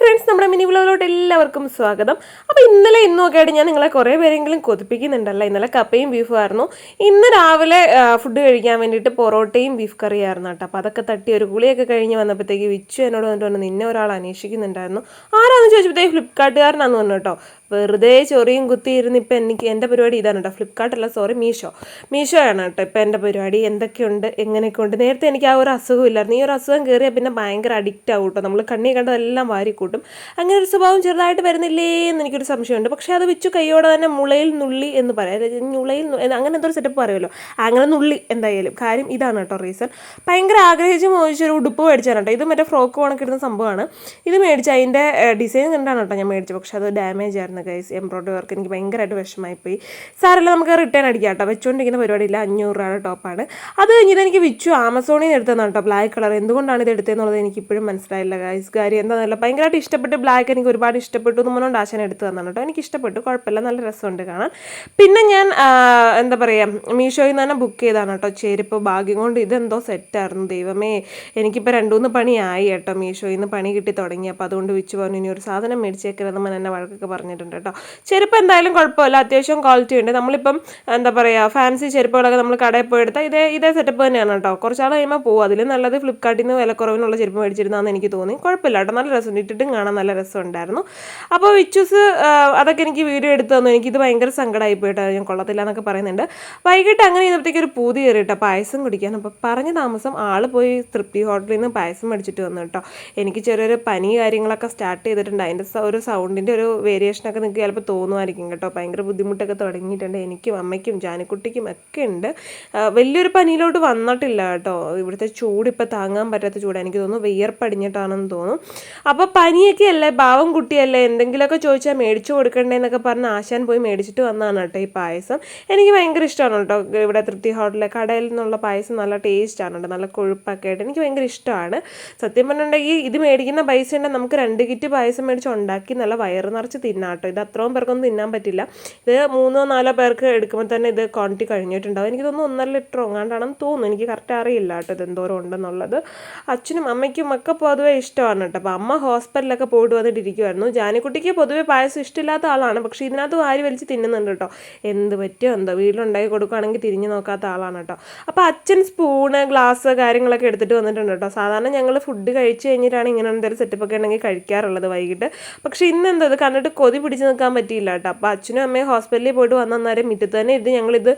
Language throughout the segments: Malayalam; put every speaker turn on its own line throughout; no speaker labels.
ഫ്രണ്ട്സ് നമ്മുടെ മിനി വ്ലോഗിലോട്ട് എല്ലാവർക്കും സ്വാഗതം. അപ്പോൾ ഇന്നലെ ഇന്നും ഒക്കെ ആയിട്ട് ഞാൻ നിങ്ങളെ കുറേ പേരെങ്കിലും കൊതിപ്പിക്കുന്നുണ്ടല്ലോ. ഇന്നലെ കപ്പയും ബീഫും ആയിരുന്നു. ഇന്ന് രാവിലെ ഫുഡ് കഴിക്കാൻ വേണ്ടിയിട്ട് പൊറോട്ടയും ബീഫ് കറിയായിരുന്നു കേട്ടോ. അപ്പോൾ അതൊക്കെ തട്ടി ഒരു കുളിയൊക്കെ കഴിഞ്ഞ് വന്നപ്പോഴത്തേക്ക് വിച്ചു എന്നോട് വന്നിട്ട് പറഞ്ഞു നിന്നെ ഒരാൾ അന്വേഷിക്കുന്നുണ്ടായിരുന്നു. ആരാന്ന് ചോദിച്ചപ്പോഴത്തേക്ക് ഫ്ലിപ്കാർട്ടുകാരനാന്ന് പറഞ്ഞു കേട്ടോ. വെറുതെ ചൊറിയും കുത്തി ഇരുന്ന് ഇപ്പം എനിക്ക് എന്റെ പരിപാടി ഇതാണ് കേട്ടോ. ഫ്ലിപ്കാർട്ടല്ല സോറി മീഷോ മീഷോ. ആണ് കേട്ടോ ഇപ്പം എന്റെ പരിപാടി. എന്തൊക്കെയുണ്ട് എങ്ങനെയൊക്കെയുണ്ട്? നേരത്തെ എനിക്ക് ആ ഒരു അസുഖം ഇല്ലായിരുന്നു. ഈ ഒരു അസുഖം കയറിയാൽ പിന്നെ ഭയങ്കര അഡിക്റ്റ് ആവും കേട്ടോ. നമ്മൾ കണ്ണി കണ്ടതെല്ലാം വാരിക്കൂട്ടും അങ്ങനെ ഒരു സ്വഭാവം ചെറുതായിട്ട് വരുന്നില്ലേ എന്ന് എനിക്കൊരു സംശയമുണ്ട്. പക്ഷേ അത് വെച്ചു കൈയോടെ തന്നെ മുളയിൽ നുള്ളി എന്ന് പറയാം. മുളയിൽ അങ്ങനെ എന്തോ സെറ്റപ്പ് പറയുമല്ലോ. അങ്ങനെ നുള്ളി എന്തായാലും. കാര്യം ഇതാണ് കേട്ടോ റീസൺ ഭയങ്കര ആഗ്രഹിച്ച് മോദിച്ചൊരു ഉടുപ്പ് മേടിച്ചാണ് കേട്ടോ. ഇത് മറ്റേ ഫ്രോക്ക് കണക്കിടുന്ന സംഭവമാണ്. ഇത് മേടിച്ച് അതിന്റെ ഡിസൈൻ കണ്ടാണ് കേട്ടോ ഞാൻ മേടിച്ചത്. പക്ഷേ അത് ഡാമേജ് ആയിരുന്നു ഗൈസ് എംബ്രോയിഡറി വർക്ക് എനിക്ക് ഭയങ്കരമായിട്ട് വിഷമമായിപ്പോയി സാറല്ല നമുക്ക് റിട്ടേൺ അടിക്കാം കേട്ടോ. വെച്ചുകൊണ്ടിരിക്കുന്ന പരിപാടിയില്ല അഞ്ഞൂറ് രൂപയുടെ ടോപ്പാണ് അത് കഴിഞ്ഞിട്ട് എനിക്ക് വിച്ചു ആമസോണിൽ നിന്ന് എടുത്തതാണ് കേട്ടോ. ബ്ലാക്ക് കളർ എന്തുകൊണ്ടാണ് ഇത് എടുത്തതെന്നുള്ളത് എനിക്ക് ഇപ്പോഴും മനസ്സിലായില്ല ഗൈസ് കാര്യം എന്താണെന്നല്ല ഭയങ്കരമായിട്ട് ഇഷ്ടപ്പെട്ട് ബ്ലാക്ക് എനിക്ക് ഒരുപാട് ഇഷ്ടപ്പെട്ടു എന്ന് പറഞ്ഞുകൊണ്ട് ആശാൻ എടുത്തു തന്നാണ് കേട്ടോ. എനിക്ക് ഇഷ്ടപ്പെട്ടു. കുഴപ്പമില്ല. നല്ല രസമുണ്ട് കാണാൻ. പിന്നെ ഞാൻ എന്താ പറയുക മീഷോയിൽ നിന്ന് തന്നെ ബുക്ക് ചെയ്താണ് കേട്ടോ. ചെരുപ്പ് ഭാഗ്യം കൊണ്ട് ഇതെന്തോ സെറ്റായിരുന്നു ദൈവമേ എനിക്കിപ്പോൾ രണ്ട് മൂന്ന് പണിയായി കേട്ടോ. മീഷോയിൽ നിന്ന് പണി കിട്ടി തുടങ്ങി. അപ്പോൾ അതുകൊണ്ട് വിച്ചു പറഞ്ഞു ഇനി ഒരു സാധനം മേടിച്ചേക്കരുതെന്ന് എന്നെ വഴക്കൊക്കെ പറഞ്ഞിട്ടുണ്ട് കേട്ടോ. ചെരുപ്പ് എന്തായാലും കുഴപ്പമില്ല. അത്യാവശ്യം ക്വാളിറ്റി ഉണ്ട്. നമ്മളിപ്പം എന്താ പറയുക ഫാൻസി ചെരുപ്പുകളൊക്കെ നമ്മൾ കടയിൽ പോയി എടുത്താൽ ഇതേ ഇതേ സെറ്റപ്പ് തന്നെയാണ് കേട്ടോ. കുറച്ചാൾ കഴിയുമ്പോൾ പോകും അതിൽ നല്ലത് ഫ്ലിപ്കാർട്ടിൽ നിന്ന് വിലക്കുറവിനുള്ള ചെരുപ്പ് മേടിച്ചിരുന്നാന്ന് എനിക്ക് തോന്നി. കുഴപ്പമില്ല കേട്ടോ. നല്ല രസം ഇട്ടിട്ടും കാണാൻ നല്ല രസമുണ്ടായിരുന്നു. അപ്പോൾ വിച്ചൂസ് അതൊക്കെ എനിക്ക് വീഡിയോ എടുത്തു തന്നു. എനിക്കിത് ഭയങ്കര സങ്കടമായി പോയിട്ടോ ഞാൻ കൊള്ളത്തില്ല എന്നൊക്കെ പറയുന്നുണ്ട്. വൈകിട്ട് അങ്ങനെ ചെയ്തപ്പോഴത്തേക്ക് ഒരു പൂതി കയറിയിട്ടോ പായസം കുടിക്കാൻ. അപ്പോൾ പറഞ്ഞ താമസം ആൾ പോയി തൃപ്തി ഹോട്ടലിൽ നിന്ന് പായസം മേടിച്ചിട്ട് വന്നു കേട്ടോ. എനിക്ക് ചെറിയൊരു പനി കാര്യങ്ങളൊക്കെ സ്റ്റാർട്ട് ചെയ്തിട്ടുണ്ട്. അതിന്റെ ഒരു സൗണ്ടിന്റെ ഒരു വേരിയേഷനൊക്കെ നിങ്ങൾക്ക് ചിലപ്പോൾ തോന്നുമായിരിക്കും കേട്ടോ. ഭയങ്കര ബുദ്ധിമുട്ടൊക്കെ തുടങ്ങിയിട്ടുണ്ട് എനിക്കും അമ്മയ്ക്കും ജാനിക്കുട്ടിക്കും ഒക്കെ ഉണ്ട്. വലിയൊരു പനിയിലോട്ട് വന്നിട്ടില്ല കേട്ടോ. ഇവിടുത്തെ ചൂട് ഇപ്പോൾ താങ്ങാൻ പറ്റാത്ത ചൂട്. എനിക്ക് തോന്നുന്നു വിയർപ്പടിഞ്ഞിട്ടാണെന്ന് തോന്നുന്നു അപ്പോൾ പനിയൊക്കെ അല്ലേ പാവം കുട്ടിയല്ലേ? എന്തെങ്കിലുമൊക്കെ ചോദിച്ചാൽ മേടിച്ചു കൊടുക്കണ്ടേന്നൊക്കെ പറഞ്ഞ് ആശാൻ പോയി മേടിച്ചിട്ട് വന്നതാണ് കേട്ടോ ഈ പായസം. എനിക്ക് ഭയങ്കര ഇഷ്ടമാണ് കേട്ടോ ഇവിടെ തൃപ്തി ഹോട്ടലിലെ കടയിൽ നിന്നുള്ള പായസം നല്ല ടേസ്റ്റാണ് കേട്ടോ. നല്ല കൊഴുപ്പൊക്കെ ആയിട്ട് എനിക്ക് ഭയങ്കര ഇഷ്ടമാണ്. സത്യം പറഞ്ഞിട്ടുണ്ടെങ്കിൽ ഇത് മേടിക്കുന്ന പൈസ ഉണ്ടെങ്കിൽ നമുക്ക് രണ്ട് കിറ്റ് പായസം മേടിച്ച് ഉണ്ടാക്കി നല്ല വയറ് നിറച്ച് തിന്നാം കേട്ടോ. ഇത് അത്രയും പേർക്കൊന്നും തിന്നാൻ പറ്റില്ല. ഇത് മൂന്നോ നാലോ പേർക്ക് എടുക്കുമ്പോൾ തന്നെ ഇത് ക്വാണ്ടിറ്റി കഴിഞ്ഞിട്ടുണ്ടാവും. എനിക്ക് തോന്നുന്നു ഒന്നര ലിറ്റർ ഒങ്ങാണ്ടാണെന്ന് തോന്നുന്നു. എനിക്ക് കറക്റ്റ് അറിയില്ല കേട്ടോ ഇത് എന്തോരം ഉണ്ടെന്നുള്ളത്. അച്ഛനും അമ്മയ്ക്കും ഒക്കെ പൊതുവേ ഇഷ്ടമാണ് കേട്ടോ. അപ്പോൾ അമ്മ ഹോസ്പിറ്റലിലൊക്കെ പോയിട്ട് വന്നിട്ട് ഇരിക്കുമായിരുന്നു ജാനിക്കുട്ടിക്ക് പൊതുവേ പായസം ഇഷ്ടമില്ലാത്ത ആളാണ്. പക്ഷേ ഇതിനകത്ത് വാരി വലിച്ച് തിന്നുന്നുണ്ട് കേട്ടോ. എന്ത് പറ്റിയോ? എന്തോ വീട്ടിലുണ്ടാക്കി കൊടുക്കുകയാണെങ്കിൽ തിരിഞ്ഞു നോക്കാത്ത ആളാണ് കേട്ടോ. അപ്പോൾ അച്ഛൻ സ്പൂണ് ഗ്ലാസ് കാര്യങ്ങളൊക്കെ എടുത്തിട്ട് വന്നിട്ടുണ്ട് കേട്ടോ. സാധാരണ ഞങ്ങൾ ഫുഡ് കഴിച്ച് കഴിഞ്ഞിട്ടാണ് ഇങ്ങനെ എന്തെങ്കിലും സെറ്റപ്പൊക്കെ ഉണ്ടെങ്കിൽ കഴിക്കാറുള്ളത് വൈകിട്ട്. പക്ഷേ ഇന്ന് എന്തത് കണ്ടിട്ട് കൊതി പിടിച്ച് നിൽക്കാൻ പറ്റിയില്ല കേട്ടോ. അപ്പോൾ അച്ഛനും അമ്മയും ഹോസ്പിറ്റലിൽ പോയിട്ട് വന്നേരം മുറ്റത്ത് തന്നെ ഇത് ഞങ്ങളിത്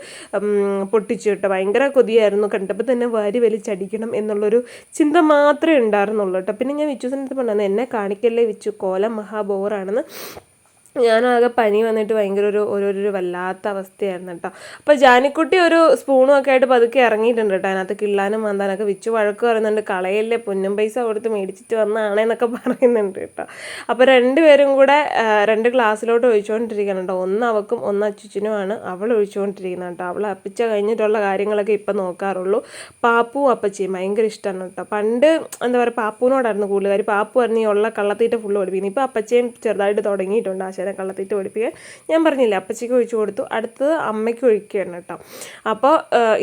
പൊട്ടിച്ചു കേട്ടോ. ഭയങ്കര കൊതിയായിരുന്നു. കണ്ടപ്പോൾ തന്നെ വാരി വലിച്ചടിക്കണം എന്നുള്ളൊരു ചിന്ത മാത്രമേ ഉണ്ടായിരുന്നുള്ളൂ കേട്ടോ. പിന്നെ ഞാൻ വിച്ചുസിനടുത്ത് പറഞ്ഞു എന്നെ കാണിക്കല്ലേ വെച്ചു കോലം മഹാബോറാണെന്ന് ഞാനാകെ പനി വന്നിട്ട് ഭയങ്കര ഒരു ഒരു വല്ലാത്ത അവസ്ഥയായിരുന്നു കേട്ടോ അപ്പോൾ ജാനിക്കുട്ടി ഒരു സ്പൂണും ഒക്കെ ആയിട്ട് പതുക്കെ ഇറങ്ങിയിട്ടുണ്ട് കേട്ടോ അതിനകത്ത് കിള്ളാനും മാന്താനൊക്കെ വിച്ചു വഴക്ക് പറയുന്നുണ്ട്. കളയല്ലേ പൊന്നും പൈസ കൊടുത്ത് മേടിച്ചിട്ട് വന്നാണെന്നൊക്കെ പറയുന്നുണ്ട് കേട്ടോ അപ്പോൾ രണ്ടുപേരും കൂടെ ആ, രണ്ട് ഗ്ലാസ്സിലോട്ട് ഒഴിച്ചുകൊണ്ടിരിക്കണം കേട്ടോ ഒന്ന് അവക്കും ഒന്ന് അച്ചുച്ചിനുമാണ് അവൾ ഒഴിച്ചുകൊണ്ടിരിക്കുന്നത് കേട്ടോ അവൾ അപ്പിച്ച കഴിഞ്ഞിട്ടുള്ള കാര്യങ്ങളൊക്കെ ഇപ്പം നോക്കാറുള്ളൂ. പാപ്പും അപ്പച്ചിയും ഭയങ്കര ഇഷ്ടമാണ് കേട്ടോ പണ്ട് എന്താ പറയുക പാപ്പുവിനോടായിരുന്നു കൂടുതൽ പാപ്പു പറഞ്ഞ് ഈ ഉള്ള കള്ളത്തീറ്റ ഫുള്ള് പഠിപ്പിക്കുന്നത് ഇപ്പോൾ അപ്പച്ചയും ചെറുതായിട്ട് തുടങ്ങിയിട്ടുണ്ട് ആശാനെ കള്ളത്തീറ്റ ഒഴിപ്പിക്കാൻ ഞാൻ പറഞ്ഞില്ല അപ്പച്ചിക്ക് ഒഴിച്ചു കൊടുത്തു. അടുത്തത് അമ്മയ്ക്ക് ഒഴിക്കുകയാണ് കേട്ടോ. അപ്പോൾ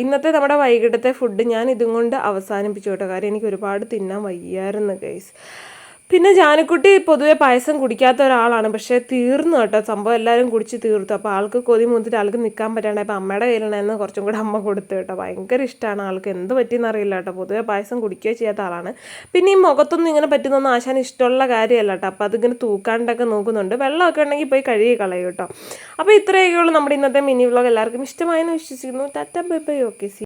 ഇന്നത്തെ നമ്മുടെ വൈകിട്ടത്തെ ഫുഡ് ഞാൻ ഇതും കൊണ്ട് അവസാനിപ്പിച്ചു കേട്ടോ. കാര്യം എനിക്ക് ഒരുപാട് തിന്നാൻ വയ്യായിരുന്നു ഗൈസ് പിന്നെ ജാനക്കുട്ടി പൊതുവെ പായസം കുടിക്കാത്ത ഒരാളാണ്. പക്ഷേ തീർന്നു കേട്ടോ. സംഭവം എല്ലാവരും കുടിച്ച് തീർത്തു. അപ്പോൾ ആൾക്ക് കൊതി മൂന്നിട്ട് ആൾക്ക് നിൽക്കാൻ പറ്റാണ്ട് അപ്പോൾ അമ്മയുടെ കയ്യിലുണ്ടായിരുന്നു കുറച്ചും കൂടെ അമ്മ കൊടുത്തു കേട്ടോ. ഭയങ്കര ഇഷ്ടമാണ് ആൾക്ക്. എന്ത് പറ്റിയെന്ന് അറിയില്ല കേട്ടോ. പൊതുവെ പായസം കുടിക്കുകയോ ചെയ്യാത്ത ആളാണ്. പിന്നെ ഈ മുഖത്തൊന്നും ഇങ്ങനെ പറ്റുന്നൊന്നും ആശാൻ ഇഷ്ടമുള്ള കാര്യമല്ല കേട്ടോ. അപ്പോൾ അതിങ്ങനെ തൂക്കാണ്ടൊക്കെ നോക്കുന്നുണ്ട്. വെള്ളമൊക്കെ ഉണ്ടെങ്കിൽ പോയി കഴുകി കളയും കേട്ടോ. അപ്പോൾ ഇത്രയൊക്കെയുള്ളൂ നമ്മുടെ ഇന്നത്തെ മിനി വ്ലോഗ്. എല്ലാവർക്കും ഇഷ്ടമായെന്ന് വിശ്വസിക്കുന്നു. Tata bye bye. Okay see